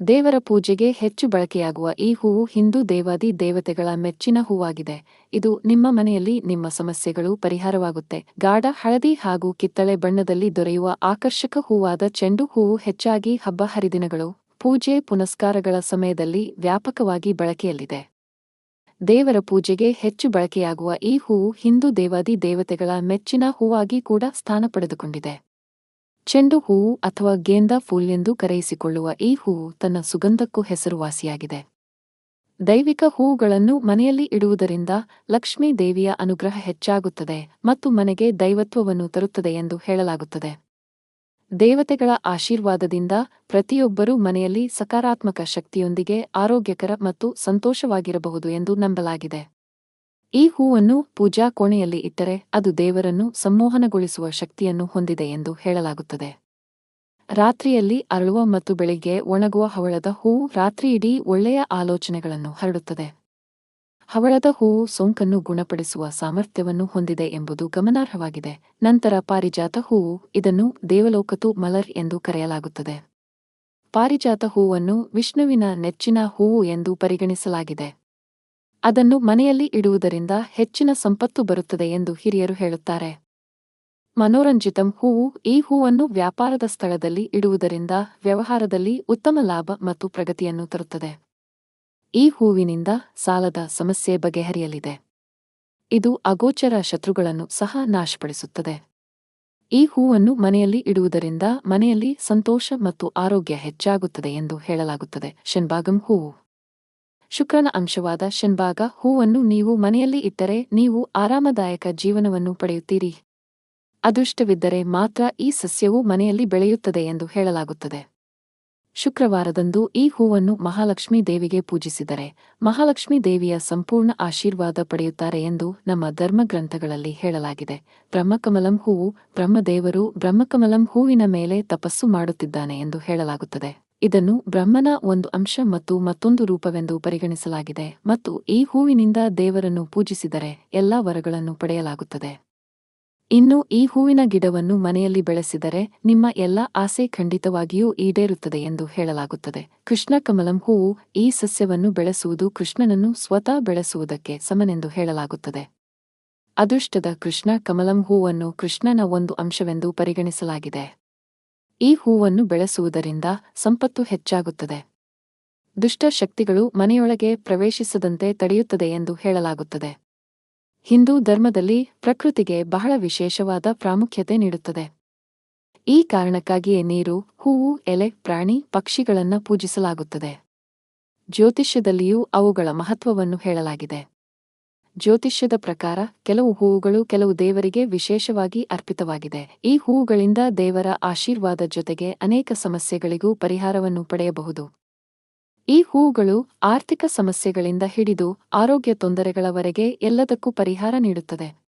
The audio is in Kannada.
ದೇವರ ಪೂಜೆಗೆ ಹೆಚ್ಚು ಬಳಕೆಯಾಗುವ ಈ ಹೂವು ಹಿಂದೂ ದೇವಾದಿ ದೇವತೆಗಳ ಮೆಚ್ಚಿನ ಹೂವಾಗಿದೆ. ಇದು ನಿಮ್ಮ ಮನೆಯಲ್ಲಿ ನಿಮ್ಮ ಸಮಸ್ಯೆಗಳು ಪರಿಹಾರವಾಗುತ್ತೆ. ಗಾಢ, ಹಳದಿ ಹಾಗೂ ಕಿತ್ತಳೆ ಬಣ್ಣದಲ್ಲಿ ದೊರೆಯುವ ಆಕರ್ಷಕ ಹೂವಾದ ಚೆಂಡು ಹೂವು ಹೆಚ್ಚಾಗಿ ಹಬ್ಬ ಹರಿದಿನಗಳು, ಪೂಜೆ ಪುನಸ್ಕಾರಗಳ ಸಮಯದಲ್ಲಿ ವ್ಯಾಪಕವಾಗಿ ಬಳಕೆಯಲ್ಲಿದೆ. ದೇವರ ಪೂಜೆಗೆ ಹೆಚ್ಚು ಬಳಕೆಯಾಗುವ ಈ ಹೂವು ಹಿಂದೂ ದೇವಾದಿ ದೇವತೆಗಳ ಮೆಚ್ಚಿನ ಹೂವಾಗಿ ಕೂಡ ಸ್ಥಾನ ಪಡೆದುಕೊಂಡಿದೆ. ಚೆಂಡು ಹೂವು ಅಥವಾ ಗೇಂದಾ ಫೂಲ್ ಎಂದು ಕರೆಯಿಸಿಕೊಳ್ಳುವ ಈ ಹೂವು ತನ್ನ ಸುಗಂಧಕ್ಕೂ ಹೆಸರುವಾಸಿಯಾಗಿದೆ. ದೈವಿಕ ಹೂವುಗಳನ್ನು ಮನೆಯಲ್ಲಿ ಇಡುವುದರಿಂದ ಲಕ್ಷ್ಮೀ ದೇವಿಯ ಅನುಗ್ರಹ ಹೆಚ್ಚಾಗುತ್ತದೆ ಮತ್ತು ಮನೆಗೆ ದೈವತ್ವವನ್ನು ತರುತ್ತದೆ ಎಂದು ಹೇಳಲಾಗುತ್ತದೆ. ದೇವತೆಗಳ ಆಶೀರ್ವಾದದಿಂದ ಪ್ರತಿಯೊಬ್ಬರೂ ಮನೆಯಲ್ಲಿ ಸಕಾರಾತ್ಮಕ ಶಕ್ತಿಯೊಂದಿಗೆ ಆರೋಗ್ಯಕರ ಮತ್ತು ಸಂತೋಷವಾಗಿರಬಹುದು ಎಂದು ನಂಬಲಾಗಿದೆ. ಈ ಹೂವನ್ನು ಪೂಜಾ ಕೋಣೆಯಲ್ಲಿ ಇಟ್ಟರೆ ಅದು ದೇವರನ್ನು ಸಂಮೋಹನಗೊಳಿಸುವ ಶಕ್ತಿಯನ್ನು ಹೊಂದಿದೆ ಎಂದು ಹೇಳಲಾಗುತ್ತದೆ. ರಾತ್ರಿಯಲ್ಲಿ ಅರಳುವ ಮತ್ತು ಬೆಳಿಗ್ಗೆ ಒಣಗುವ ಹವಳದ ಹೂವು ರಾತ್ರಿಯಿಡೀ ಒಳ್ಳೆಯ ಆಲೋಚನೆಗಳನ್ನು ಹರಡುತ್ತದೆ. ಹವಳದ ಹೂವು ಸೋಂಕನ್ನು ಗುಣಪಡಿಸುವ ಸಾಮರ್ಥ್ಯವನ್ನು ಹೊಂದಿದೆ ಎಂಬುದು ಗಮನಾರ್ಹವಾಗಿದೆ. ನಂತರ ಪಾರಿಜಾತ ಹೂವು ಇದನ್ನು ದೇವಲೋಕತು ಮಲರ್ ಎಂದು ಕರೆಯಲಾಗುತ್ತದೆ. ಪಾರಿಜಾತ ಹೂವನ್ನು ವಿಷ್ಣುವಿನ ನೆಚ್ಚಿನ ಹೂವು ಎಂದು ಪರಿಗಣಿಸಲಾಗಿದೆ. ಅದನ್ನು ಮನೆಯಲ್ಲಿ ಇಡುವುದರಿಂದ ಹೆಚ್ಚಿನ ಸಂಪತ್ತು ಬರುತ್ತದೆ ಎಂದು ಹಿರಿಯರು ಹೇಳುತ್ತಾರೆ. ಮನೋರಂಜಿತಂ ಹೂವು ಈ ಹೂವನ್ನು ವ್ಯಾಪಾರದ ಸ್ಥಳದಲ್ಲಿ ಇಡುವುದರಿಂದ ವ್ಯವಹಾರದಲ್ಲಿ ಉತ್ತಮ ಲಾಭ ಮತ್ತು ಪ್ರಗತಿಯನ್ನು ತರುತ್ತದೆ. ಈ ಹೂವಿನಿಂದ ಸಾಲದ ಸಮಸ್ಯೆ ಬಗೆಹರಿಯಲಿದೆ. ಇದು ಅಗೋಚರ ಶತ್ರುಗಳನ್ನು ಸಹ ನಾಶಪಡಿಸುತ್ತದೆ. ಈ ಹೂವನ್ನು ಮನೆಯಲ್ಲಿ ಇಡುವುದರಿಂದ ಮನೆಯಲ್ಲಿ ಸಂತೋಷ ಮತ್ತು ಆರೋಗ್ಯ ಹೆಚ್ಚಾಗುತ್ತದೆ ಎಂದು ಹೇಳಲಾಗುತ್ತದೆ. ಶೆನ್ಬಾಗಂ ಹೂವು. ಶುಕ್ರನ ಅಂಶವಾದ ಶನ್ಭಾಗ ಹೂವನ್ನು ನೀವು ಮನೆಯಲ್ಲಿ ಇಟ್ಟರೆ ನೀವು ಆರಾಮದಾಯಕ ಜೀವನವನ್ನು ಪಡೆಯುತ್ತೀರಿ. ಅದೃಷ್ಟವಿದ್ದರೆ ಮಾತ್ರ ಈ ಸಸ್ಯವು ಮನೆಯಲ್ಲಿ ಬೆಳೆಯುತ್ತದೆ ಎಂದು ಹೇಳಲಾಗುತ್ತದೆ. ಶುಕ್ರವಾರದಂದು ಈ ಹೂವನ್ನು ಮಹಾಲಕ್ಷ್ಮೀ ದೇವಿಗೆ ಪೂಜಿಸಿದರೆ ಮಹಾಲಕ್ಷ್ಮೀ ದೇವಿಯ ಸಂಪೂರ್ಣ ಆಶೀರ್ವಾದ ಪಡೆಯುತ್ತಾರೆ ಎಂದು ನಮ್ಮ ಧರ್ಮಗ್ರಂಥಗಳಲ್ಲಿ ಹೇಳಲಾಗಿದೆ. ಬ್ರಹ್ಮಕಮಲಂ ಹೂವು ಬ್ರಹ್ಮದೇವರು ಬ್ರಹ್ಮಕಮಲಂ ಹೂವಿನ ಮೇಲೆ ತಪಸ್ಸು ಮಾಡುತ್ತಿದ್ದಾನೆ ಎಂದು ಹೇಳಲಾಗುತ್ತದೆ. ಇದನ್ನು ಬ್ರಹ್ಮನ ಒಂದು ಅಂಶ ಮತ್ತು ಮತ್ತೊಂದು ರೂಪವೆಂದು ಪರಿಗಣಿಸಲಾಗಿದೆ ಮತ್ತು ಈ ಹೂವಿನಿಂದ ದೇವರನ್ನು ಪೂಜಿಸಿದರೆ ಎಲ್ಲಾ ವರಗಳನ್ನು ಪಡೆಯಲಾಗುತ್ತದೆ. ಇನ್ನು ಈ ಹೂವಿನ ಗಿಡವನ್ನು ಮನೆಯಲ್ಲಿ ಬೆಳೆಸಿದರೆ ನಿಮ್ಮ ಎಲ್ಲ ಆಸೆ ಖಂಡಿತವಾಗಿಯೂ ಈಡೇರುತ್ತದೆ ಎಂದು ಹೇಳಲಾಗುತ್ತದೆ. ಕೃಷ್ಣ ಕಮಲಂ ಹೂವು ಈ ಸಸ್ಯವನ್ನು ಬೆಳೆಸುವುದು ಕೃಷ್ಣನನ್ನು ಸ್ವತಃ ಬೆಳೆಸುವುದಕ್ಕೆ ಸಮನೆಂದು ಹೇಳಲಾಗುತ್ತದೆ. ಅದೃಷ್ಟದ ಕೃಷ್ಣ ಕಮಲಂ ಹೂವನ್ನು ಕೃಷ್ಣನ ಒಂದು ಅಂಶವೆಂದು ಪರಿಗಣಿಸಲಾಗಿದೆ. ಈ ಹೂವನ್ನು ಬೆಳೆಸುವುದರಿಂದ ಸಂಪತ್ತು ಹೆಚ್ಚಾಗುತ್ತದೆ. ದುಷ್ಟ ಶಕ್ತಿಗಳು ಮನೆಯೊಳಗೆ ಪ್ರವೇಶಿಸದಂತೆ ತಡೆಯುತ್ತದೆ ಎಂದು ಹೇಳಲಾಗುತ್ತದೆ. ಹಿಂದೂ ಧರ್ಮದಲ್ಲಿ ಪ್ರಕೃತಿಗೆ ಬಹಳ ವಿಶೇಷವಾದ ಪ್ರಾಮುಖ್ಯತೆ ನೀಡುತ್ತದೆ. ಈ ಕಾರಣಕ್ಕಾಗಿಯೇ ನೀರು, ಹೂವು, ಎಲೆ, ಪ್ರಾಣಿ, ಪಕ್ಷಿಗಳನ್ನು ಪೂಜಿಸಲಾಗುತ್ತದೆ. ಜ್ಯೋತಿಷ್ಯದಲ್ಲಿಯೂ ಅವುಗಳ ಮಹತ್ವವನ್ನು ಹೇಳಲಾಗಿದೆ. ಜ್ಯೋತಿಷ್ಯದ ಪ್ರಕಾರ ಕೆಲವು ಹೂವುಗಳು ಕೆಲವು ದೇವರಿಗೆ ವಿಶೇಷವಾಗಿ ಅರ್ಪಿತವಾಗಿದೆ. ಈ ಹೂವುಗಳಿಂದ ದೇವರ ಆಶೀರ್ವಾದ ಜೊತೆಗೆ ಅನೇಕ ಸಮಸ್ಯೆಗಳಿಗೂ ಪರಿಹಾರವನ್ನು ಪಡೆಯಬಹುದು. ಈ ಹೂವುಗಳು ಆರ್ಥಿಕ ಸಮಸ್ಯೆಗಳಿಂದ ಹಿಡಿದು ಆರೋಗ್ಯ ತೊಂದರೆಗಳವರೆಗೆ ಎಲ್ಲದಕ್ಕೂ ಪರಿಹಾರ ನೀಡುತ್ತದೆ.